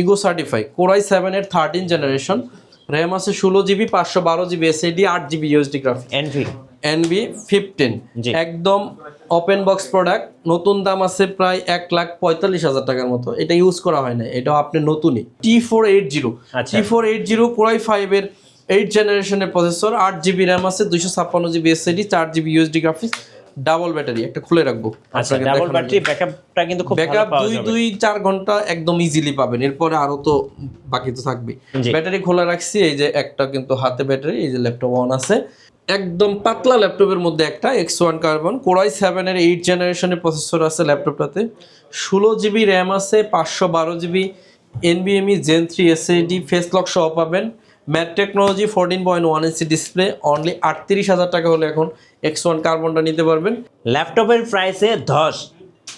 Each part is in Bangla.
Ego certify. কোরাই সেভেনের থার্টিন জেনারেশন। র্যাম আছে ষোলো জিবি পাঁচশো বারো জিবি এসএডি আট GB USD graphic NV NB fifteen একদম ওপেন বক্স প্রোডাক্ট নতুন দাম আছে প্রায় এক লাখ পঁয়তাল্লিশ হাজার টাকার মতো। এটা ইউজ করা হয় না এটা আপনি নতুনই। T four eight zero. T four eight zero Core i ফাইভের এইট জেনারেশনের প্রসেসর আট জিবি র্যাম আছে দুইশো ছাপ্পান্ন জিবি এসএডি চার GB USD graphics double battery একটা খুলে রাখব। আচ্ছা ডাবল ব্যাটারি ব্যাকআপটা কিন্তু খুব ব্যাকআপ দুই দুই চার ঘণ্টা একদম ইজিলি পাবেন এরপরে আরও তো বাকি তো থাকবে। ব্যাটারি খোলা রাখছি এই যে একটা কিন্তু হাতে ব্যাটারি এই যে ল্যাপটপ অন আছে। একদম পাতলা ল্যাপটপের মধ্যে একটা X one carbon Core i সেভেনের এইট জেনারেশনের প্রসেসর আছে ল্যাপটপটাতে ষোলো জিবি র্যাম আছে পাঁচশো বারো GB এনবিএমই gen three SSD face lock সহ পাবেন। Matte technology fourteen point one inch display only আটত্রিশ হাজার টাকা হলে এখন এক্স ওয়ান কার্বনটা নিতে পারবেন। ল্যাপটপের প্রাইসে ধস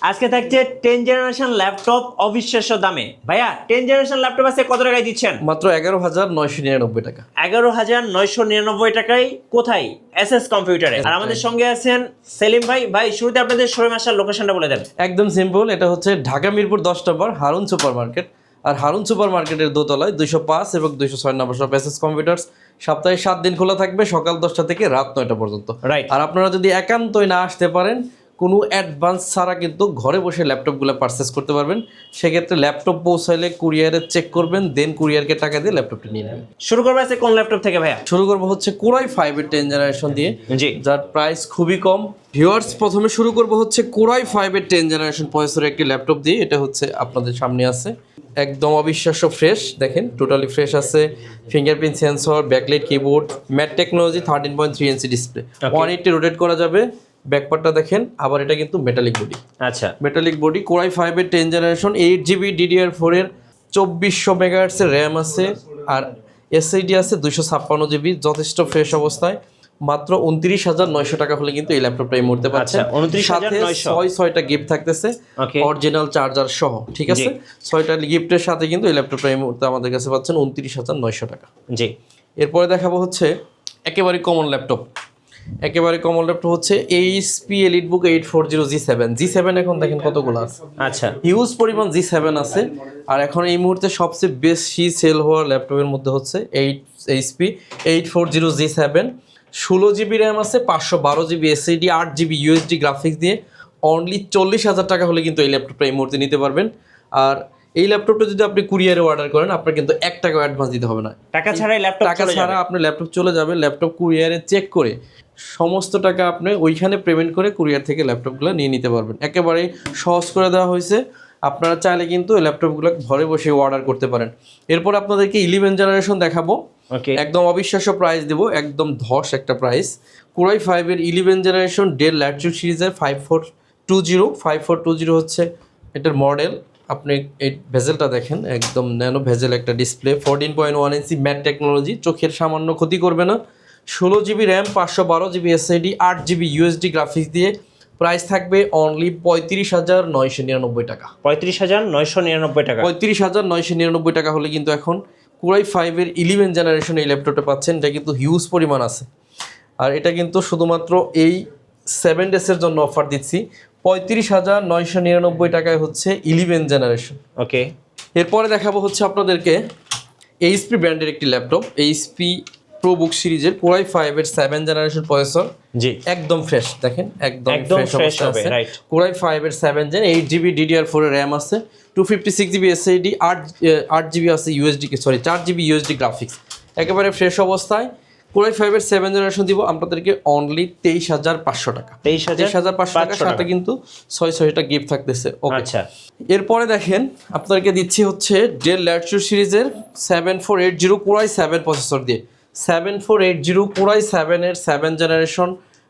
আজকে থাকছে টেন জেনারেশন ল্যাপটপ অবিশ্বাস্য দামে। ভাইয়া টেন জেনারেশন ল্যাপটপ আছে কত টাকায় দিচ্ছেন? মাত্র এগারো হাজার নয়শো নিরানব্বই টাকা। এগারো হাজার নয়শো নিরানব্বই টাকায় কোথায়? এস এস কম্পিউটারে আর আমাদের সঙ্গে আছেন সেলিম ভাই। ভাই শুরুতে আপনাদের শোরুম আসার লোকেশনটা বলে দেন। একদম সিম্পল এটা হচ্ছে ঢাকা মিরপুর দশ নম্বর হারুন সুপার মার্কেট আর হারুন সুপার মার্কেটের দোতলায় দুইশো পাঁচ এবং দুইশো ছয় নম্বর সব এসএস কম্পিউটার্স সপ্তাহে সাত দিন খোলা থাকবে সকাল দশটা থেকে রাত নয়টা পর্যন্ত। রাইট আর আপনারা যদি একান্তই না আসতে পারেন কোনো অ্যাডভান্স ছাড়া কিন্তু ঘরে বসে ল্যাপটপগুলো পারচেস করতে পারবেন। সেক্ষেত্রে ল্যাপটপ পৌঁছাইলে কুরিয়ারে চেক করবেন দেন কুরিয়ারকে টাকা দিয়ে ল্যাপটপটি নিয়ে নেবেন। শুরু করব আছে কোন ল্যাপটপ থেকে ভাইয়া? শুরু করব হচ্ছে কোরাই ফাইভের টেন জেনারেশন দিয়ে জি। যার প্রাইস খুবই কম। ভিউয়ার্স প্রথমে শুরু করব হচ্ছে কোরাই ফাইভের টেন জেনারেশন প্রসেসরের একটি ল্যাপটপ দিয়ে। এটা হচ্ছে আপনাদের সামনে আছে। একদম অবিশ্বাস্য ফ্রেশ দেখেন টোটালি ফ্রেশ আছে। Fingerprint sensor backlight keyboard matte technology thirteen point three inch display one eighty rotate করা যাবে। ব্যাকপার্টটা দেখেন আবার এটা কিন্তু মেটালিক বডি আচ্ছা। মেটালিক বডি কোরাই ফাইভের ten generation eight GB DDR ফোরের চব্বিশশো মেগাহার্টসের র্যাম আছে। আর এসআইডি আছে দুশো ছাপ্পান্ন জিবি যথেষ্ট ফ্রেশ অবস্থায়। মাত্র উনত্রিশ হাজার নয়শো টাকা হলে কিন্তু এই ল্যাপটপটা এই মুহূর্তে পাচ্ছেন। আচ্ছা, 29,900 সাথে ছয় ছয়টা গিফট থাকতেছে অরিজিনাল চার্জার সহ ঠিক আছে? ছয়টা গিফটের সাথে কিন্তু এই ল্যাপটপটা এই মুহূর্তে আমাদের কাছে পাচ্ছেন উনত্রিশ হাজার নয়শো টাকা। জি। এরপরে দেখাবো হচ্ছে একেবারে কমন ল্যাপটপ একেবারে কমন ল্যাপটপ হচ্ছে HP elite book eight four zero G seven G seven এখন দেখেন কতগুলো আছে। আচ্ছা। হিউজ পরিমাণ জি সেভেন আছে। আর এখন এই মুহূর্তে সবচেয়ে বেশি সেল হওয়া ল্যাপটপের মধ্যে হচ্ছে eight HP eight four zero G seven ষোলো জিবি র্যাম আছে পাঁচশো বারো জিবি এসএডি আট জিবি ইউএসডি গ্রাফিক্স দিয়ে অনলি চল্লিশ হাজার টাকা হলে কিন্তু এই ল্যাপটপটা এই মুহূর্তে নিতে পারবেন। আর এই ল্যাপটপটা যদি আপনি কুরিয়ারে অর্ডার করেন আপনার কিন্তু এক টাকা অ্যাডভান্স দিতে হবে না। টাকা ছাড়াই ল্যাপটপ টাকা ছাড়া আপনার ল্যাপটপ চলে যাবে ল্যাপটপ কুরিয়ারে চেক করে সমস্ত টাকা আপনি ওইখানে পেমেন্ট করে কুরিয়ার থেকে ল্যাপটপগুলো নিয়ে নিতে পারবেন। একেবারে সহজ করে দেওয়া হয়েছে। আপনারা চাইলে কিন্তু ল্যাপটপগুলো ঘরে বসে অর্ডার করতে পারেন। এরপর আপনাদেরকে ইলেভেন জেনারেশন দেখাবো। একদম অবিশ্বাস্য প্রাইস দেবো একদম ধস একটা প্রাইস কুরাই ফাইভের ইলেভেন জেনারেশন ডেল ল্যাটচুড সিরিজের five four two zero five four two zero হচ্ছে এটার মডেল আপনি এই ভেজেলটা দেখেন একদম ন্যানো ভেজেল একটা display fourteen point one inch matte technology চোখের সামান্য ক্ষতি করবে না। ষোলো জিবি র্যাম পাঁচশো বারো জিবি এসআইডি আট জিবি ইউএসডি গ্রাফিক্স দিয়ে প্রাইস থাকবে অনলি পঁয়ত্রিশ হাজার নয়শো নিরানব্বই টাকা। পঁয়ত্রিশ হাজার নয়শো নিরানব্বই টাকা। পঁয়ত্রিশ হাজার নয়শো নিরানব্বই টাকা হলে কিন্তু এখন কুরাই ফাইভের ইলেভেন জেনারেশন এই ল্যাপটপটা পাচ্ছেন এটা কিন্তু হিউজ পরিমাণ আছে। আর এটা কিন্তু শুধুমাত্র এই সেভেন ডেসের জন্য অফার দিচ্ছি। পঁয়ত্রিশ হাজার নয়শো নিরানব্বই টাকায় হচ্ছে ইলেভেন জেনারেশন ওকে এরপরে দেখাবো হচ্ছে আপনাদেরকে এইচপি ব্র্যান্ডের একটি ল্যাপটপ এইচপি প্রো বুক সিরিজের কোরাই ফাইভের সেভেন জেনারেশন প্রসেসর জি। একদম ফ্রেশ দেখেন? একদম একদম ফ্রেশ অবস্থা আছে। right. কোরাই ফাইভের seven gen eight GB DDR ফোরের র্যাম আছে two fifty six GB SSD আট আট জিবি আছে ইউএসডি সরি চার জিবি ইউএসডি গ্রাফিক্স একেবারে ফ্রেশ অবস্থায় কোরাই ফাইভের সেভেন জেনারেশন দিব আপনাদেরকে অনলি তেইশ হাজার পাঁচশো টাকা। তেইশ হাজার তেইশ হাজার পাঁচশো টাকার সাথে কিন্তু ছয় ছয়টা গিফট থাকতেছে ওকে আচ্ছা। এরপরে দেখেন আপনাদেরকে দিচ্ছি হচ্ছে ডেল ল্যাটচুর সিরিজের seven four eight zero Core i seven processor দিয়ে। Seven four eight zero Core i সেভেনের সেভেন জেনারেশন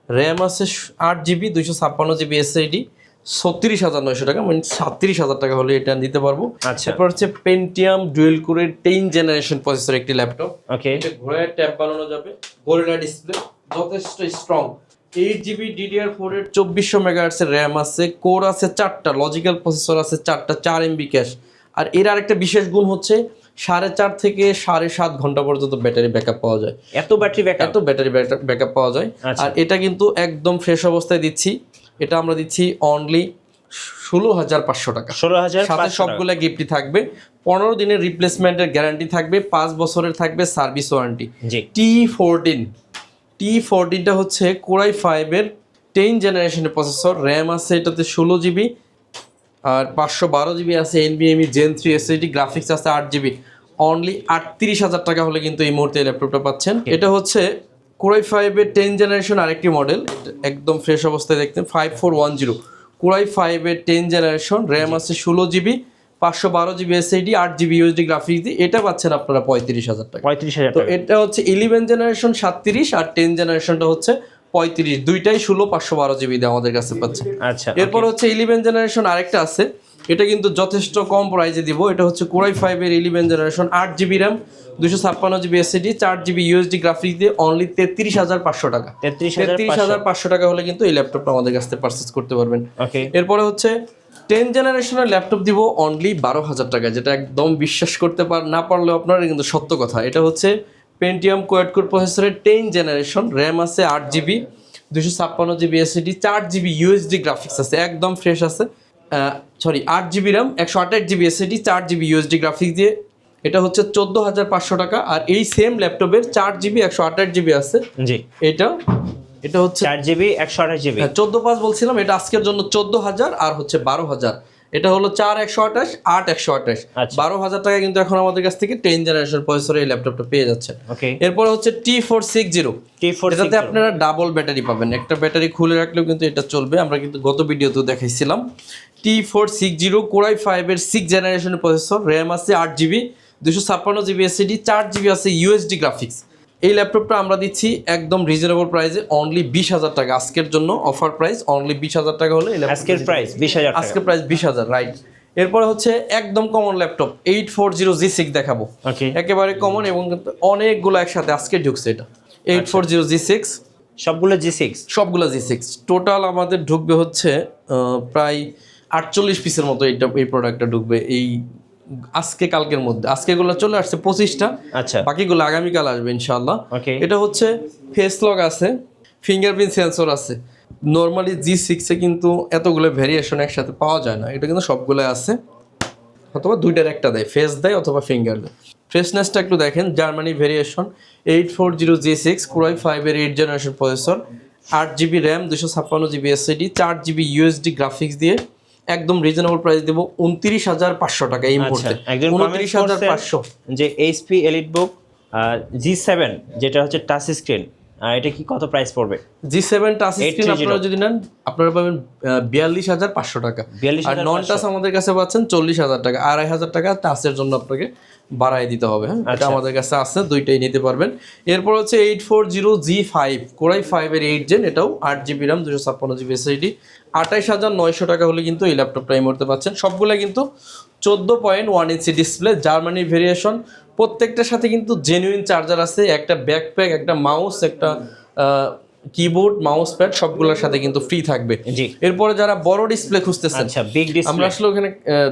র্যাম আছে আট জিবি দুইশো ছাপ্পান্ন জিবি এসআইডি ছত্রিশ হাজার নয়শো টাকা মানে সাতত্রিশ হাজার টাকা হলে এটা দিতে পারব। আচ্ছা। এরপর হচ্ছে পেন্টিয়াম ডুয়েল কোরের টেন জেনারেশন প্রসেসর একটি ল্যাপটপ ওকে এটা ঘোড়ায় ট্যাব বানানো যাবে গোরিলা ডিসপ্লে যথেষ্ট strong eight GB DDR four এর চব্বিশশো মেগাহার্টসের র্যাম আছে কোর আছে চারটা লজিক্যাল প্রসেসর আছে চারটা চার এমবি ক্যাশ আর এর আরেকটা বিশেষ গুণ হচ্ছে সাড়ে চার থেকে সাড়ে সাত ঘণ্টা পর্যন্ত ব্যাটারি ব্যাকআপ পাওয়া যায়। এত ব্যাটারি ব্যাকআপ এত ব্যাটারি ব্যাকআপ পাওয়া যায়। আচ্ছা। আর এটা কিন্তু একদম ফ্রেশ অবস্থায় দিচ্ছি। এটা আমরা দিচ্ছি অনলি ষোলো হাজার পাঁচশো টাকা। ষোলো হাজার সাথে সবগুলা গিফটই থাকবে। পনেরো দিনের রিপ্লেসমেন্টের গ্যারান্টি থাকবে। পাঁচ বছরের থাকবে service warranty T fourteen T ফোরটিনটা হচ্ছে কোরাই ফাইভের টেন জেনারেশনের প্রসেসর র্যাম আছে এটাতে ষোলো জিবি আর পাঁচশো বারো জিবি আছে এনবিএমই জেন থ্রি এসএসডি গ্রাফিক্স আছে আট জিবি। অনলি আটত্রিশ হাজার টাকা হলে কিন্তু এই মুহূর্তে ল্যাপটপটা পাচ্ছেন। এটা হচ্ছে কোরাই ফাইভের টেন জেনারেশন আরেকটি মডেল একদম ফ্রেশ অবস্থায় দেখতেন five four one zero Core i ফাইভের টেন জেনারেশন র্যাম আছে ষোলো জিবি পাঁচশো বারো জিবি এসএসডি আট জিবি ইউএসডি গ্রাফিক্স দিয়ে এটা পাচ্ছেন আপনারা পঁয়ত্রিশ হাজার টাকা। পঁয়ত্রিশ হাজার তো এটা হচ্ছে ইলেভেন জেনারেশন সাতত্রিশ আর টেন জেনারেশনটা হচ্ছে পঁয়ত্রিশ দুইটাই ষোলো পাঁচশো বারো জিবি আমাদের কাছে পাচ্ছে। আচ্ছা এরপর হচ্ছে ইলেভেন জেনারেশন আরেকটা আছে। এটা কিন্তু যথেষ্ট কম প্রাইসে দিব। এটা হচ্ছে কোরাই ফাইভের ইলেভেন জেনারেশন আট জিবি র্যাম দুশো ছাপ্পান্ন জিবি এসএডি চার জিবি ইউএসডি গ্রাফিক্স দিয়ে অনলি তেত্রিশ হাজার পাঁচশো টাকা। তেত্রিশ হাজার পাঁচশো। টাকা হলে কিন্তু এই ল্যাপটপটা আমাদের কাছ থেকে পারচেস করতে পারবেন। এরপরে হচ্ছে টেন জেনারেশনের ল্যাপটপ দিব অনলি বারো হাজার টাকা যেটা একদম বিশ্বাস করতে পার না পারলেও আপনার কিন্তু সত্য কথা। এটা হচ্ছে পেন্টিয়াম কোয়েড কোর প্রসেসরের টেন জেনারেশন র্যাম আছে আট জিবি দুশো ছাপ্পান্ন জিবি এসএডি চার জিবি ইউএসডি গ্রাফিক্স আছে একদম ফ্রেশ আছে। সরি আট জিবি র্যাম একশো আঠাশ জিবি এসএডি চার জিবি ইউএসডি গ্রাফিক্স দিয়ে। এটা হচ্ছে চোদ্দ হাজার পাঁচশো টাকা আর এই সেম ল্যাপটপের চার জিবি একশো আঠাশ জিবি আছে। জি। এটা এটা হচ্ছে চার জিবি একশো আঠাশ জিবি হ্যাঁ চোদ্দ পাঁচ বলছিলাম এটা আজকের জন্য চোদ্দ হাজার আর হচ্ছে বারো হাজার। এটা হলো চার একশো আঠাশ আট একশো আঠাশ। আচ্ছা। বারো হাজার টাকা কিন্তু এখন আমাদের কাছ থেকে টেন জেনারেশন প্রসেসরে এই ল্যাপটপটা পেয়ে যাচ্ছে ওকে এরপর হচ্ছে T four six zero T four এটাতে আপনারা ডাবল ব্যাটারি পাবেন। একটা ব্যাটারি খুলে রাখলেও কিন্তু এটা চলবে। আমরা কিন্তু গত ভিডিওতেও দেখাইছিলাম। T four six zero Core i ফাইভের সিক্স জেনারেশনের প্রসেসর র্যাম আছে আট জিবি দুশো ছাপ্পান্ন জিবি এসিডি চার জিবি আছে ইউএসডি গ্রাফিক্স এই ল্যাপটপটা আমরা দিচ্ছি একদম রিজনেবল প্রাইসে অনলি বিশ হাজার টাকা। আজকের জন্য অফার প্রাইস অনলি বিশ হাজার টাকা হলে আজকের প্রাইস বিশ হাজার আজকের প্রাইস বিশ হাজার রাইট এরপরে হচ্ছে একদম common laptop eight four zero G six দেখাবো। ওকে একেবারে কমন এবং অনেকগুলো একসাথে আজকে ঢুকছে এটা। Eight four zero G six সবগুলো জি সিক্স সবগুলো জি সিক্স টোটাল আমাদের ঢুকবে হচ্ছে প্রায় আটচল্লিশ পিসের মতো এইটা এই প্রোডাক্টটা ঢুকবে। এই আজকে কালকের মধ্যে। আজকে আজকেগুলো চলে আসছে পঁচিশটা। আচ্ছা। বাকিগুলো আগামীকাল আসবে ইনশাল্লাহ এটা হচ্ছে ফেস লক আছে ফিঙ্গারপ্রিন্ট সেন্সর আছে। নর্মালি জি সিক্সে কিন্তু এতগুলো ভ্যারিয়েশন একসাথে পাওয়া যায় না। এটা কিন্তু সবগুলো আছে। অথবা দুইটার একটা দেয় ফেস দেয় অথবা ফিঙ্গার দেয়। ফ্রেশনেসটা একটু দেখেন Germany variation eight four zero G six Core i ফাইভের এইট জেনারেশন প্রসেসর আট জিবি র্যাম দুশো ছাপ্পান্ন জিবি এসএডি চার জিবি ইউএসডি গ্রাফিক্স দিয়ে একদম রিজনেবল প্রাইস দেবো উনত্রিশ হাজার পাঁচশো টাকা এই আচ্ছা মুহূর্তে উনত্রিশ হাজার পাঁচশো। যে HP elite book G seven যেটা হচ্ছে টাচ স্ক্রিন এটা কি কত প্রাইস পড়বে? জি সেভেন টাচ স্ক্রিন আপনারা যদি নেন আপনারা পাবেন বিয়াল্লিশ হাজার পাঁচশো টাকা। 42,500 আর নন টাচ আমাদের কাছে পাচ্ছেন চল্লিশ হাজার টাকা। আড়াই হাজার টাকা টাচের জন্য আপনাকে বাড়াই দিতে হবে হ্যাঁ? এটা আচ্ছা। আমাদের কাছে আছে দুইটাই নিতে পারবেন। এরপর হচ্ছে eight four zero G five Core i ফাইভের এইট জেন এটাও আট জিবি র্যাম দুশো ছাপ্পান্ন জিবি এসএসডি আঠাইশ হাজার নয়শো টাকা হলে কিন্তু এই ল্যাপটপটা এই মুহূর্তে পাচ্ছেন। সবগুলো কিন্তু চোদ্দ point one inch display Germany variation. প্রত্যেকটার সাথে কিন্তু জেনুইন চার্জার আছে একটা ব্যাকপ্যাক একটা মাউস একটা কিবোর্ড মাউস প্যাড সবগুলোর সাথে কিন্তু ফ্রি থাকবে। এরপরে যারা বড় ডিসপ্লে খুঁজতেছেন আচ্ছা বিগ ডিসপ্লে আমরা আসলে ওখানে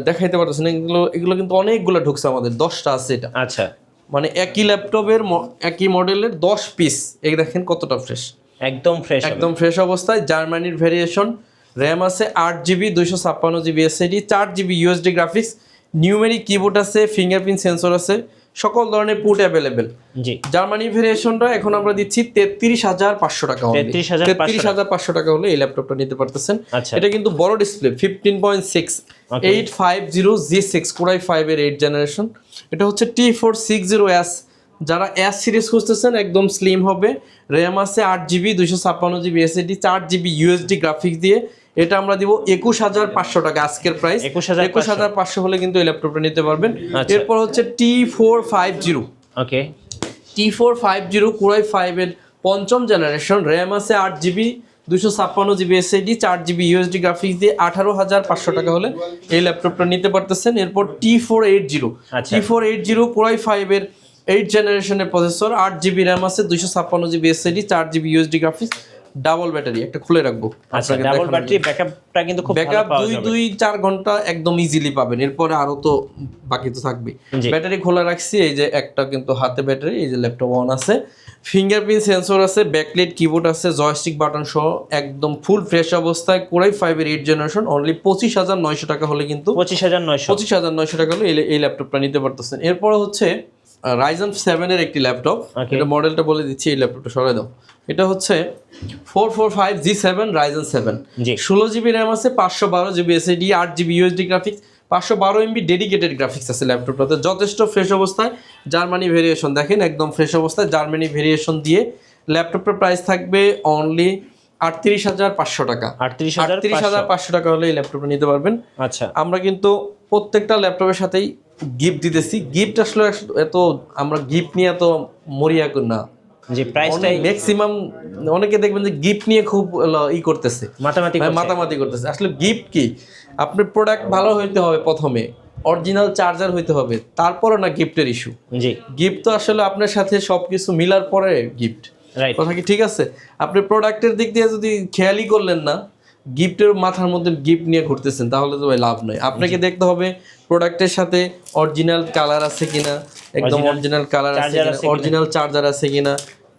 দেখাইতে পারতেছি না এগুলো এগুলো কিন্তু অনেকগুলো ঢুকছে আমাদের দশটা আছে এটা। আচ্ছা। মানে একই ল্যাপটপের একই মডেলের দশ পিস এই দেখেন কতটা ফ্রেশ একদম ফ্রেশ একদম ফ্রেশ অবস্থায় জার্মানির ভেরিয়েশন র্যাম আছে আট জিবি দুইশো ছাপ্পান্ন জিবি এসএডি চার GB USD graphics numeric keyboard আছে ফিঙ্গারপ্রিন্ট সেন্সর আছে সকল ধরনের পুট অ্যাভেলেবেল জি। জার্মানি ভেরিয়েশনটা এখন আমরা দিচ্ছি তেত্রিশ হাজার পাঁচশো টাকা 33,500 তেত্রিশ হাজার পাঁচশো টাকা। হলে এই ল্যাপটপটা নিতে পারতেছেন। আচ্ছা। এটা কিন্তু বড় display fifteen point six. Eight five zero G six Core i ফাইভের এইট জেনারেশন এটা হচ্ছে T four six zero S যারা এস সিরিজ খুঁজতেছেন একদম স্লিম হবে। র্যাম আছে আট জিবি দুইশো ছাপ্পান্ন জিবি এসএডি চার জিবি ইউএসডি গ্রাফিক্স দিয়ে। এটা আমরা দিব একুশ হাজার পাঁচশো টাকা আজকের প্রাইস 21,500 একুশ হাজার পাঁচশো হলে কিন্তু এই ল্যাপটপটা নিতে পারবেন। আচ্ছা। এরপর হচ্ছে T four five zero okay T four five zero Core i ফাইভের পঞ্চম জেনারেশন র্যাম আছে আট জিবি দুশো ছাপ্পান্ন জিবি এসএডি চার জিবি ইউএসডি গ্রাফিক্স দিয়ে আঠারো হাজার পাঁচশো টাকা হলে এই ল্যাপটপটা নিতে পারতেছেন। এরপর T four eight zero. T four eight zero Core i ফাইভের এইট জেনারেশনের প্রসেসর আট জিবি র্যাম আছে দুশো ছাপ্পান্ন জিবি এসএডি চার GB USD graphics double battery একটা খুলে রাখব। আচ্ছা ডাবল ব্যাটারি ব্যাকআপটা কিন্তু খুব ব্যাকআপ পাওয়া দুই দুই চার ঘণ্টা একদম ইজিলি পাবেন। এরপরে আরও তো বাকি তো থাকবে। ব্যাটারি খোলা রাখছি এই যে একটা কিন্তু হাতে ব্যাটারি এই যে ল্যাপটপ অন আছে। ফিঙ্গারপ্রিন্ট সেন্সর আছে ব্যাকলাইট কিবোর্ড আছে জয়স্টিক বাটন সহ একদম ফুল ফ্রেশ অবস্থায় কোরাই ফাইভের এইট জেনারেশন অনলি পঁচিশ হাজার নয়শো টাকা হলে কিন্তু পঁচিশ হাজার নয়শো। পঁচিশ হাজার নয়শো টাকা হলে এই ল্যাপটপটা নিতে পারতেছেন। এরপরে হচ্ছে রাইজন সেভেনের একটি ল্যাপটপ এটা মডেলটা বলে দিচ্ছি এই ল্যাপটপটা সরাই দাও। এটা হচ্ছে four four five G seven Ryzen seven ষোলো জিবি র্যাম আছে পাঁচশো বারো জিবি এসএডি আট জিবি ইউএসডি গ্রাফিক্স পাঁচশো বারো এমবি ডেডিকেটেড গ্রাফিক্স আছে ল্যাপটপটাতে যথেষ্ট ফ্রেশ অবস্থায় জার্মানি ভেরিয়েশন দেখেন একদম ফ্রেশ অবস্থায় জার্মানি ভেরিয়েশন দিয়ে ল্যাপটপের প্রাইস থাকবে অনলি আটত্রিশ হাজার পাঁচশো টাকা। আটত্রিশ হাজার পাঁচশো টাকা হলে এই ল্যাপটপটা নিতে পারবেন। আচ্ছা। আমরা কিন্তু প্রত্যেকটা ল্যাপটপের সাথেই গিফট দিতেছি। গিফট আসলে এত আমরা গিফট নিয়ে এত মরিয়া করি না। জি প্রাইসটাই ম্যাক্সিমাম অনেকে দেখবেন যে গিফট নিয়ে খুব ই করতেছে। মাতামাতি মানে মাতামাতি করতেছে। আসলে গিফট কি? আপনার প্রোডাক্ট ভালো হইতে হবে প্রথমে। অরিজিনাল চার্জার হইতে হবে। তারপরে না গিফটের ইস্যু জি। গিফট তো আসলে আপনার সাথে সব কিছু মিলার পরে গিফট রাইট কথা কি ঠিক আছে? আপনি প্রোডাক্টের দিক দিয়ে যদি খেয়ালই করলেন না গিফটের মাথার মধ্যে গিফট নিয়ে ঘুরতেছেন তাহলে তো ভাই লাভ নয় আপনাকে দেখতে হবে প্রোডাক্টের সাথে অরিজিনাল কালার আছে কিনা একদম অরিজিনাল কালার আছে কিনা। অরিজিনাল চার্জার আছে কিনা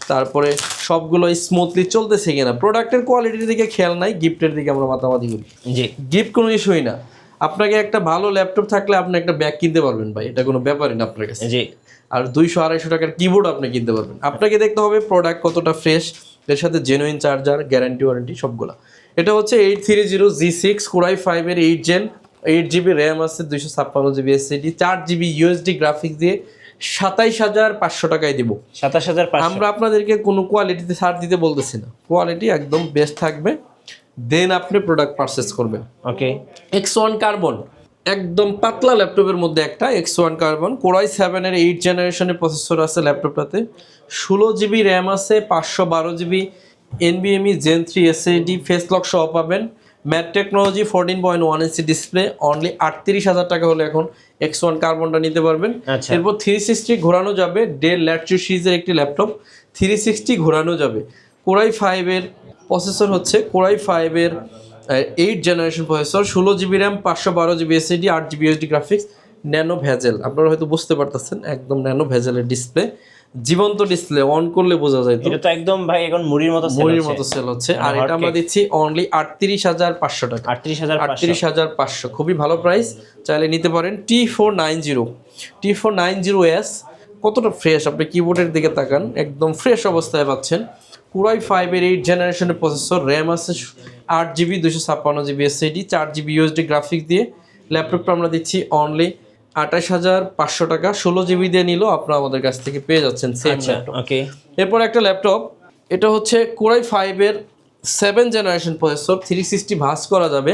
তারপরে সবগুলো স্মুথলি চলতেছে কিনা। প্রোডাক্টের কোয়ালিটির দিকে খেয়াল নাই গিফটের দিকে আমরা মাতামাতি করি। জি। গিফট কোনো ইস্যুই না। আপনাকে একটা ভালো ল্যাপটপ থাকলে আপনি একটা ব্যাগ কিনতে পারবেন ভাই এটা কোনো ব্যাপারই না আপনার কাছে। জি। আর দুইশো আড়াইশো টাকার কিবোর্ড আপনি কিনতে পারবেন। আপনাকে দেখতে হবে প্রোডাক্ট কতটা ফ্রেশ এর সাথে জেনুইন চার্জার গ্যারান্টি ওয়ারেন্টি সবগুলা। এটা হচ্ছে eight three zero G six Core i ফাইভের eight gen eight GB RAM আছে দুইশো ছাপ্পান্ন জিবি এসএডি চার জিবি ইউএসডি গ্রাফিক্স দিয়ে সাতাইশ হাজার পাঁচশো টাকায় দিব। সাতাশ হাজার আমরা আপনাদেরকে কোনো কোয়ালিটিতে ছাড় দিতে বলতেছি না। কোয়ালিটি একদম বেস্ট থাকবে। দেন আপনি প্রোডাক্ট পারচেস করবেন। ওকে এক্স ওয়ান কার্বন একদম পাতলা ল্যাপটপের মধ্যে একটা X one carbon Core i সেভেনের এইট জেনারেশনের প্রসেসর আছে ল্যাপটপটাতে। ষোলো জিবি র্যাম আছে পাঁচশো বারো GB এনবিএমই gen three SSD face lock সহ পাবেন। Matte technology fourteen point one inch display only আটত্রিশ হাজার টাকা হলে এখন এক্স ওয়ান কার্বনটা নিতে পারবেন। আচ্ছা। এরপর থ্রি সিক্সটি ঘোরানো যাবে ডেল ল্যাটচু সিরিজের একটি ল্যাপটপ থ্রি সিক্সটি ঘোরানো যাবে। কোরাই ফাইভের প্রসেসর হচ্ছে কোরাই ফাইভের এইট জেনারেশন প্রসেসর ষোলো জিবি র্যাম পাঁচশো বারো জিবি এসএডি আট GB SD graphics nano bezel আপনারা হয়তো বুঝতে পারতেছেন একদম ন্যানো ভেজেলের ডিসপ্লে জীবন্ত ডিসপ্লে অন করলে বোঝা যায় এটা তো একদম ভাই এখন মুড়ির মতো মরির মতো সেল হচ্ছে। আর মানে এটা আমরা দিচ্ছি অনলি আটত্রিশ হাজার পাঁচশো টাকা। আটত্রিশ হাজার আটত্রিশ হাজার পাঁচশো। খুবই ভালো প্রাইস চাইলে নিতে পারেন T four nine zero T four nine zero S কতটা ফ্রেশ আপনি কিবোর্ডের দিকে তাকান একদম ফ্রেশ অবস্থায় পাচ্ছেন। কুরাই ফাইভের এইট জেনারেশনের প্রসেসর র্যাম আছে আট জিবি দুশো ছাপ্পান্ন জিবি এসএডি চার জিবি ইউএসডি গ্রাফিক্স দিয়ে। ল্যাপটপটা আমরা দিচ্ছি অনলি আঠাশ হাজার পাঁচশো টাকা ষোলো জিবি দিয়ে নিলেও আপনারা আমাদের কাছ থেকে পেয়ে যাচ্ছেন সেম আচ্ছা ওকে এরপর একটা ল্যাপটপ এটা হচ্ছে কোরাই ফাইভের seven generation processor three sixty ভাস করা যাবে।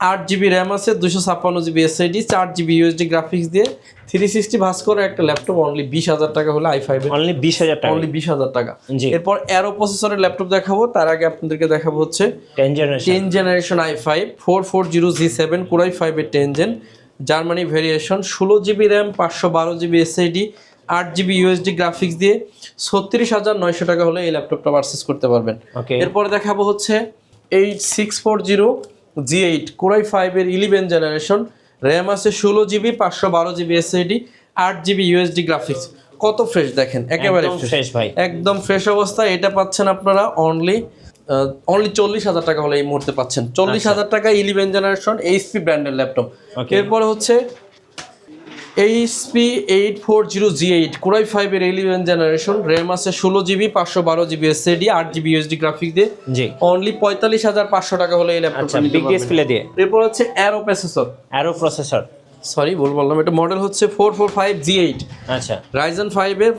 আট জিবি র্যাম আছে দুশো ছাপ্পান্ন জিবি এসআইডি চার জিবি ইউএসডি গ্রাফিক্স দিয়ে থ্রি সিক্সটি ভাস করা একটা ল্যাপটপ অনলি বিশ হাজার টাকা হলে আই ফাইভের অনলি বিশ হাজার টাকা। অনলি বিশ হাজার টাকা। এরপর অ্যারো প্রসেসরের ল্যাপটপ দেখাবো তার আগে আপনাদেরকে দেখাবো হচ্ছে ten generation ten generation i five four four zero G seven core i ফাইভের টেন জেন জার্মানি ভেরিয়েশন ষোলো জিবি র্যাম পাঁচশো বারো জিবি এসআইডি আট জিবি ইউএসডি গ্রাফিক্স দিয়ে ছত্রিশ হাজার নয়শো টাকা হলে এই ল্যাপটপটা পারচেস করতে পারবেন। এরপরে দেখাবো হচ্ছে eight six four zero G eight Core i ফাইভের ইলেভেন জেনারেশন র্যাম আছে ষোলো জিবি পাঁচশো বারো জিবি এসআইডি আট জিবি ইউএসডি গ্রাফিক্স কত ফ্রেশ দেখেন? একেবারে ফ্রেশ ভাই। একদম ফ্রেশ অবস্থা এটা পাচ্ছেন আপনারা অনলি অনলি চল্লিশ হাজার টাকা হলে এই মুহূর্তে পাচ্ছেন। চল্লিশ আচ্ছা। হাজার টাকা ইলেভেন জেনারেশন এইচপি ব্র্যান্ডের ল্যাপটপ. এরপরে হচ্ছে HP eight four zero G eight Core i ফাইভের ইলেভেন জেনারেশন র্যাম আছে ষোলো জিবি পাঁচশো বারো জিবি এসএডি আট জিবি ইউএসডি গ্রাফিক দিয়ে। জি। অনলি পঁয়তাল্লিশ হাজার পাঁচশো টাকা হলে এই আচ্ছা নিতে বিগ ডিসপ্লে দিয়ে। এরপর হচ্ছে arrow processor arrow processor sorry ভুল বললাম। এটা মডেল হচ্ছে four four five G eight আচ্ছা। রাইজন ফাইভের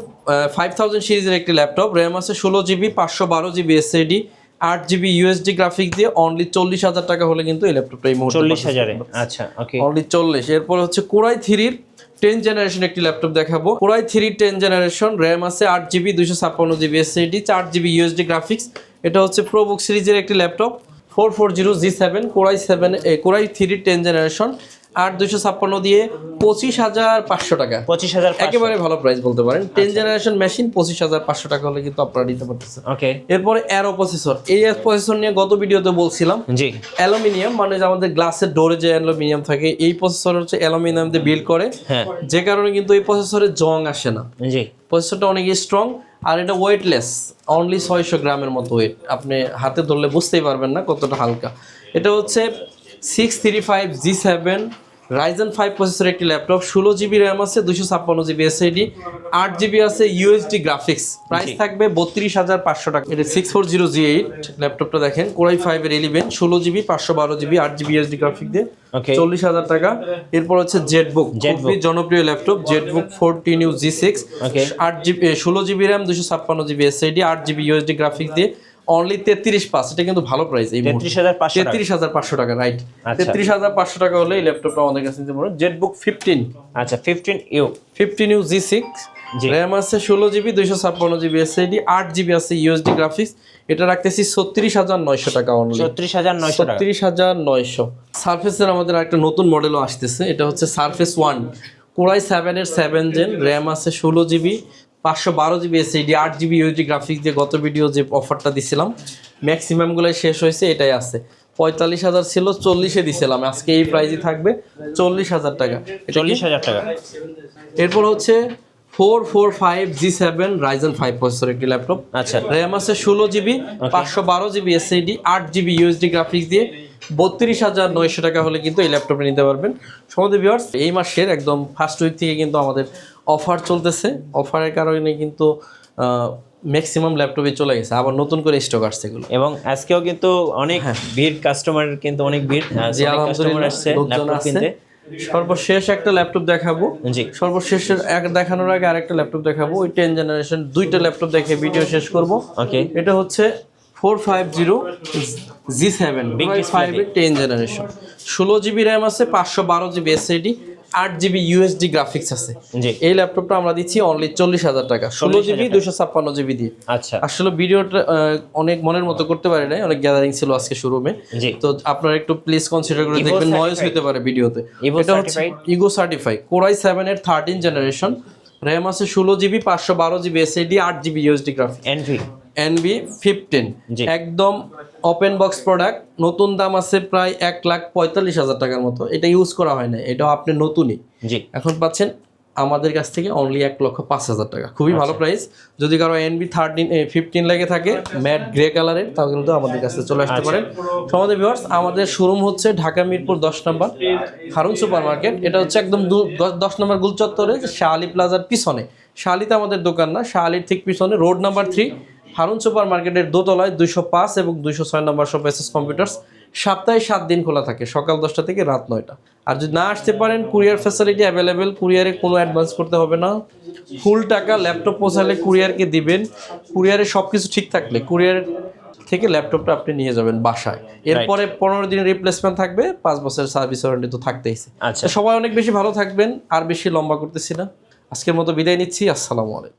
ফাইভ থাউজেন্ড সিরিজের একটি ল্যাপটপ র্যাম আছে ষোলো জিবি পাঁচশো বারো জিবি এসএডি আট জিবি ইউএসডি গ্রাফিক্স দিয়ে অনলি চল্লিশ হাজার টাকা হলে কিন্তু এই ল্যাপটপটা এই মুহূর্তে চল্লিশ হাজারে? আচ্ছা ওকে অনলি চল্লিশ। এরপর হচ্ছে কোরাই থ্রির টেন জেনারেশন একটি ল্যাপটপ দেখাবো। Core i three ten generation RAM আছে আট জিবি দুশো ছাপ্পান্ন জিবি এসএডি চার জিবি ইউএসডি গ্রাফিক্স এটা হচ্ছে প্রোবুক সিরিজের একটি laptop four four zero G seven Core i seven Core i three ten generation আট দুইশো ছাপ্পান্ন দিয়ে পঁচিশ হাজার পাঁচশো টাকা। পঁচিশ হাজার একেবারে ভালো প্রাইস বলতে পারেন। টেন জেনারেশন মেশিন পঁচিশ হাজার পাঁচশো টাকা হলে কিন্তু আপনারা নিতে পারতেছেন। ওকে এরপরে অ্যারো প্রসেসর এই প্রসেসর নিয়ে গত ভিডিওতে বলছিলাম জি। অ্যালুমিনিয়াম মানে যে আমাদের গ্লাসের ডোরে যে অ্যালুমিনিয়াম থাকে এই প্রসেসর হচ্ছে অ্যালুমিনিয়াম দিয়ে বিল্ড করে। হ্যাঁ। যে কারণে কিন্তু এই প্রসেসরে জং আসে না। জি। প্রসেসরটা অনেক স্ট্রং আর এটা ওয়েটলেস অনলি ছয়শো গ্রামের মতো ওয়েট আপনি হাতে ধরলে বুঝতেই পারবেন না কতটা হালকা। এটা হচ্ছে six three five G seven Ryzen five processor একটি ল্যাপটপ ষোলো জিবি র্যাম আছে দুশো ছাপ্পান্ন জিবি এসএডি আট জিবি আছে ইউএসডি গ্রাফিক্স প্রাইস থাকবে বত্রিশ হাজার পাঁচশো টাকা। এটা six four zero G eight ল্যাপটপটা দেখেন কোরাই ফাইভের ইলেভেন ষোলো জিবি পাঁচশো বারো জিবি আট জিবি ইউএসডি গ্রাফিক দিয়ে চল্লিশ হাজার টাকা। এরপর হচ্ছে জেটবুক। খুবই জনপ্রিয় laptop ZenBook fourteen U G six আট জিবি ষোলো জিবি র্যাম দুশো ছাপ্পান্ন জিবি এসআইডি আট জিবি ইউএসডি গ্রাফিক্স দিয়ে অনলি তেত্রিশ পাঁচ এটা কিন্তু ভালো প্রাইস এই তেত্রিশ হাজার পাঁচশো তেত্রিশ হাজার পাঁচশো টাকা রাইট আচ্ছা। তেত্রিশ হাজার পাঁচশো টাকা হলে এই ল্যাপটপটা আমাদের কাছে নিতে পারো জেটবুক ফিফটিন আচ্ছা fifteen U fifteen U G. Six RAM আছে ষোলো জিবি দুইশো ছাপ্পান্ন জিবি এসআইডি আট জিবি আছে ইউএসডি গ্রাফিক্স এটা রাখতেছি ছত্রিশ হাজার নয়শো টাকা অনলি ছত্রিশ হাজার নয়শো ছত্রিশ হাজার নয়শো। সারফেসের আমাদের একটা নতুন মডেলও আসতেছে। এটা হচ্ছে সারফেস ওয়ান কোরাই সেভেনের সেভেন জেন র্যাম আছে ষোলো জিবি পাঁচশো বারো জিবি এসএডি আট জিবি ইউজি গ্রাফিক্স দিয়ে গত ভিডিও যে অফারটা দিছিলাম ম্যাক্সিমামগুলোই শেষ হয়েছে এটাই আছে। পঁয়তাল্লিশ হাজার ছিল চল্লিশে দিছিলাম আজকে এই প্রাইসই থাকবে চল্লিশ হাজার টাকা। চল্লিশ হাজার টাকা। এরপর হচ্ছে four four five G seven Ryzen five processor একটি ল্যাপটপ আচ্ছা। র্যাম আছে ষোলো জিবি পাঁচশো বারো জিবি এসএডি আট জিবি ইউএসডি গ্রাফিক্স দিয়ে বত্রিশ হাজার নয়শো টাকা হলে কিন্তু এই ল্যাপটপটা নিতে পারবেন। সমুদ্র ভিউয়ার্স এই মাসের একদম ফার্স্ট উইক থেকে কিন্তু আমাদের অফার চলতেছে। অফারের কারণে কিন্তু ম্যাক্সিমাম ল্যাপটপে চলে গেছে। আবার নতুন করে স্টক আসছে এগুলো। এবং আজকেও কিন্তু অনেক ভিড় কাস্টমার কিন্তু অনেক ভিড়। হ্যাঁ। জি আলহামদুলিল্লাহ আসছে লোকজন সর্বশেষ একটা ল্যাপটপ দেখাবো। জি। সর্বশেষের এক দেখানোর আগে আরেকটা ল্যাপটপ দেখাবো। ওই টেন জেনারেশন দুইটা ল্যাপটপ দেখে ভিডিও শেষ করব। ওকে এটা হচ্ছে four five zero G seven ফাইভের টেন জেনারেশন ষোলো জিবি র্যাম আছে পাঁচশো বারো জিবি এসএডি আট জিবি ইউএসডি গ্রাফিক্স আছে। এই ল্যাপটপটা আমরা দিচ্ছি অনলি চল্লিশ হাজার টাকা। ষোলো জিবি দুশো ছাপ্পান্ন জিবি দিয়ে। আচ্ছা। আসলে ভিডিওটা অনেক মনের মতো করতে পারি নাই অনেক গ্যাদারিং ছিল আজকে শোরুমে তো আপনারা একটু প্লিজ কনসিডার করে দেখবেন নয়েজ? হতে পারে ভিডিওতে। এটা হচ্ছে Evo certified Core i seven এর থার্টিন জেনারেশন র্যাম আছে ষোলো জিবি পাঁচশো বারো জিবি এসএডি আট GB USD graphic NV NB fifteen. একদম ওপেন বক্স প্রোডাক্ট নতুন দাম আছে প্রায় এক লাখ পঁয়তাল্লিশ হাজার টাকার মতো। এটা ইউজ করা হয় না এটাও আপনি নতুনই। এখন পাচ্ছেন আমাদের কাছ থেকে অনলি এক লক্ষ পাঁচ হাজার টাকা। খুবই ভালো প্রাইস যদি কারও এনবি থার্টিন ফিফটিন লেগে থাকে ম্যাট গ্রে কালারের তাও কিন্তু আমাদের কাছে চলে আসতে পারেন। সমাদের ভিউয়ার্স আমাদের শোরুম হচ্ছে ঢাকা মিরপুর দশ নম্বর হারুন সুপার মার্কেট এটা হচ্ছে একদম দশ- নম্বর গুলচত্বরে শাহালি প্লাজার পিছনে। শাহালিতে আমাদের দোকান না শাহালির ঠিক পিছনে road number three Harun super মার্কেটের দোতলায় দুইশো পাঁচ এবং দুইশো ছয় নম্বর সব এসএস কম্পিউটার্স সপ্তাহে সাত দিন খোলা থাকে সকাল দশটা থেকে রাত নয়টা। আর যদি না আসতে পারেন কুরিয়ার ফ্যাসিলিটি অ্যাভেলেবেল কুরিয়ারে কোনো অ্যাডভান্স করতে হবে না। ফুল টাকা ল্যাপটপ পৌঁছালে কুরিয়ারকে দিবেন। কুরিয়ারে সব কিছু ঠিক থাকলে কুরিয়ার থেকে ল্যাপটপটা আপনি নিয়ে যাবেন বাসায়। এরপরে পনেরো দিনের রিপ্লেসমেন্ট থাকবে পাঁচ বছরের সার্ভিস ওয়ারেন্টি তো থাকতেইছে আচ্ছা। সবাই অনেক বেশি ভালো থাকবেন আর বেশি লম্বা করতেছি না। আজকের মতো বিদায় নিচ্ছি আসসালামু আলাইকুম।